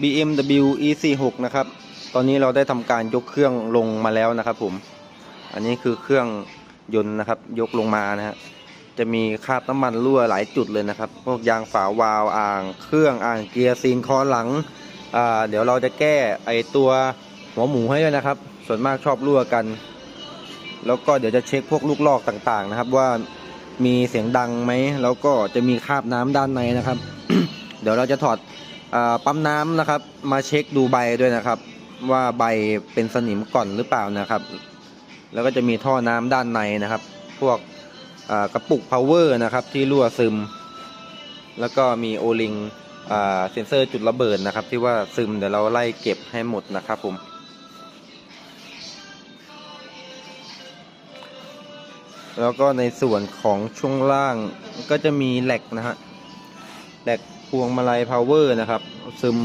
BMW E46 นะครับ ตอนนี้เราได้ทำการยกเครื่องลงมาแล้วนะครับผม อันนี้คือเครื่องยนต์นะครับ ยกลงมานะฮะ จะมีคราบน้ำมันรั่วหลายจุดเลยนะครับ พวกยางฝาวาล์วอ่าง เครื่องอ่างเกียร์ซีนคอหลัง อ่า เดี๋ยวเราจะแก้ไอตัวหัวหมูให้ด้วยนะครับ ส่วนมากชอบรั่วกัน แล้วก็เดี๋ยวจะเช็คพวกลูกลอกต่างๆนะครับ ว่ามีเสียงดังไหม แล้วก็จะมีคราบน้ำด้านในนะครับ เดี๋ยวเราจะถอด ปั๊มน้ำนะครับ มาเช็คดูใบด้วยนะครับ ว่าใบเป็นสนิมก่อนหรือเปล่านะครับ แล้วก็จะมีท่อน้ำด้านในนะครับ พวกกระปุก power นะครับ ที่รั่วซึม แล้วก็มีโอลิงเซนเซอร์จุดระเบิดนะครับ ที่ว่าซึมเดี๋ยวเราไล่เก็บให้หมดนะครับผมแล้วก็ในส่วนของช่วงล่างก็จะมีแหลกนะฮะแหลก พวงมาลัยพาวเวอร์นะครับซึม